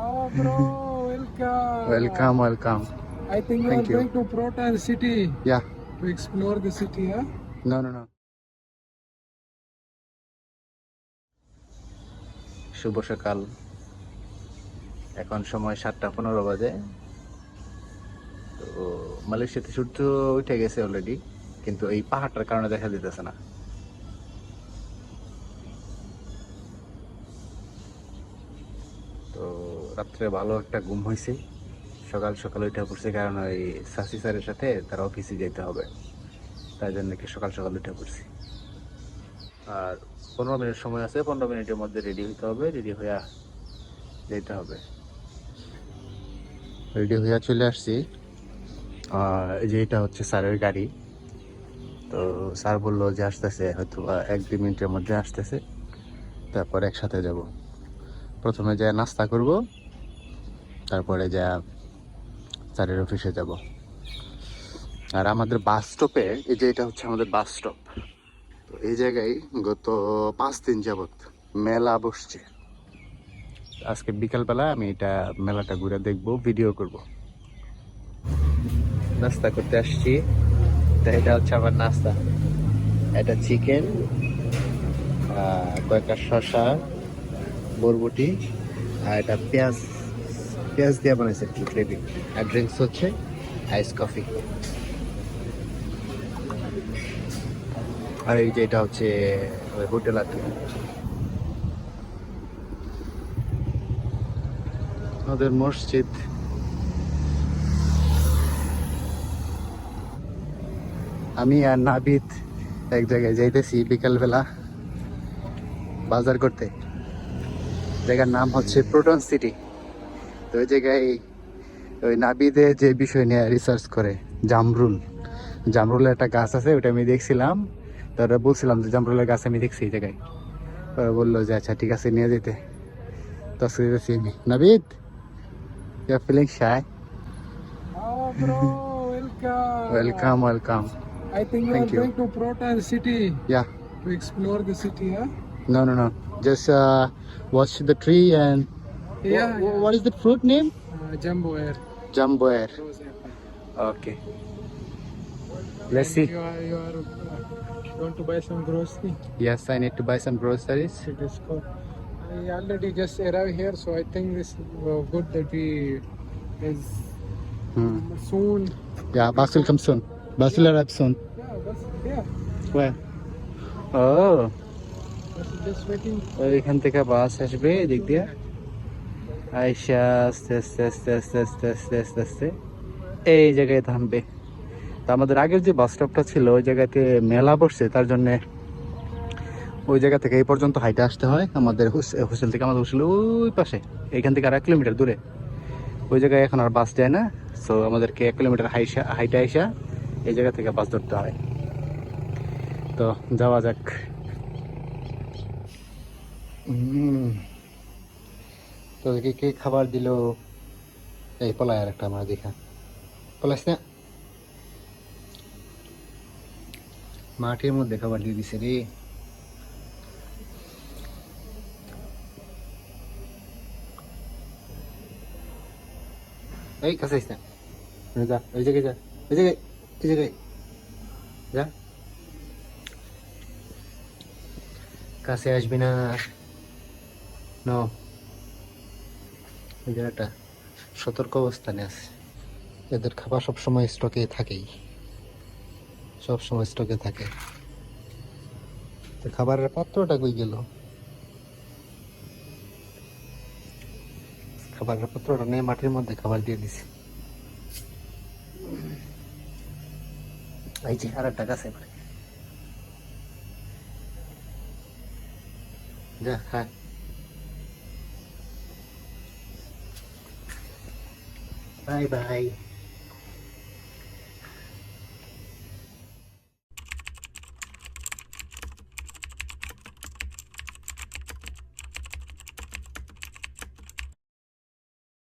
Oh, bro, welcome. Welcome welcome I think you Thank are you. going to Proton City. Yeah to explore the city, huh? No no no শুভ সকাল। এখন সময় সাতটা পনেরো বাজে। তো মালয়েশিয়াতে সূর্য উঠে গেছে অলরেডি কিন্তু এই পাহাড়টার কারণে দেখা দিতেছে না। রাত্রে ভালো একটা ঘুম হয়েছে সকাল সকাল উঠে পড়ছে কারণ ওই সাসি স্যারের সাথে তার অফিসে যেতে হবে। তাই জন্য কি সকাল সকাল উঠে পড়ছি। আর পনেরো মিনিট সময় আছে, পনেরো মিনিটের মধ্যে রেডি হতে হবে রেডি হইয়া যেতে হবে। রেডি হইয়া চলে আসছি। যে এটা হচ্ছে স্যারের গাড়ি। তো স্যার বলল যে আসতেছে হয়তো এক দুই মিনিটের মধ্যে আসতেছে। তারপর একসাথে যাব। প্রথমে যা নাস্তা করব তারপরে যা স্যারের অফিসে যাব। আর আমাদের বাস স্টপে, এই যে এটা হচ্ছে আমাদের বাস স্টপ, তো এই জায়গায় গত পাঁচ দিন যাবৎ মেলা বসছে। আজকে বিকালবেলা আমি এটা মেলাটা ঘুরে দেখব ভিডিও করব। নাস্তা করতে আসছি। তো এটা হচ্ছে আমার নাস্তা। এটা চিকেন কয়েকটা শসা, বরবটি, আর এটা পেঁয়াজ। পেঁয়াজ দিয়ে বানাইছে, একটু গ্রেভি আর ড্রিঙ্কস হচ্ছে আইস কফি আর এই যে এটা হচ্ছে হোটেল আর কি। আমাদের মসজিদ। আমি আর নাবিদ এক জায়গায় যাইতেছি বিকালবেলা বাজার করতে। জায়গার নাম হচ্ছে প্রোটন সিটি তো ওই জায়গায় ওই নাবিদে যে বিষয় নিয়ে রিসার্চ করে জামরুল জামরুলের একটা গাছ আছে ওটা আমি দেখছিলাম তারা বলছিলাম যে জামরুলের গাছ আমি দেখছি এই জায়গায় ওরা বলল যে আচ্ছা ঠিক আছে নিয়ে যেতে তো আজকে যেতেছি আমি Nabid you feeling shy welcome welcome I think you Thank are you. going to Proton City yeah to explore the city, huh? No, no, no. Just uh, watch the tree and. Yeah, Wha- yeah. What is the fruit name? Uh, Jumbo Air. Jumbo air. Rose apple. Okay. Let's see. You are, you are, uh, you want to buy some grocery? Yes, I need to buy some groceries. It is cool. I already just arrived here, so I think this is uh, good that we is Hmm. soon. Yeah, bus will come soon. Bus will arrive soon. Yeah, that's, yeah. Where? Oh, That's just waiting. এখান থেকে বাস আসবে এদিক দিয়ে আইসা, আস্তে আস্তে আস্তে আস্তে আস্তে আস্তে আস্তে আস্তে, এই জায়গায় থামবে। তো আমাদের আগের যে বাস স্টপটা ছিল, ওই জায়গাতে মেলা বসছে, তার জন্য ওই জায়গা থেকে এই পর্যন্ত হাইটে আসতে হয়। আমাদের হোস্টেল থেকে আমাদের হোস্টেল ওই পাশে, এখান থেকে আর এক কিলোমিটার দূরে। ওই জায়গায় এখন আর বাস যায় না সো আমাদেরকে এক কিলোমিটার হাইসা, হাইটে আইসা এই জায়গা থেকে বাস ধরতে হয়। তো যাওয়া যাক। হুম তোদেরকে কে খাবার দিল? এই পলায় আর একটা আমরা দেখা। পলাইস না? মাঠের মধ্যে খাবার দিয়ে দিছে রে। এই, কাছে আইস না। যা ওই যা ওই জায়গায়। যা। কাছে আসবি না। নো। এই জায়গাটা সতর্ক অবস্থানে আছে। এদের খাবার সবসময় স্টকে থাকেই। সব সময় স্টকে থাকে। তো খাবারের পাত্রটা কই গেল? খাবারের পাত্রটা নিয়ে মাটির মধ্যে খাবার দিয়ে দিছি। এই যে আর একটা গাছ যা হ্যাঁ। Bye-bye.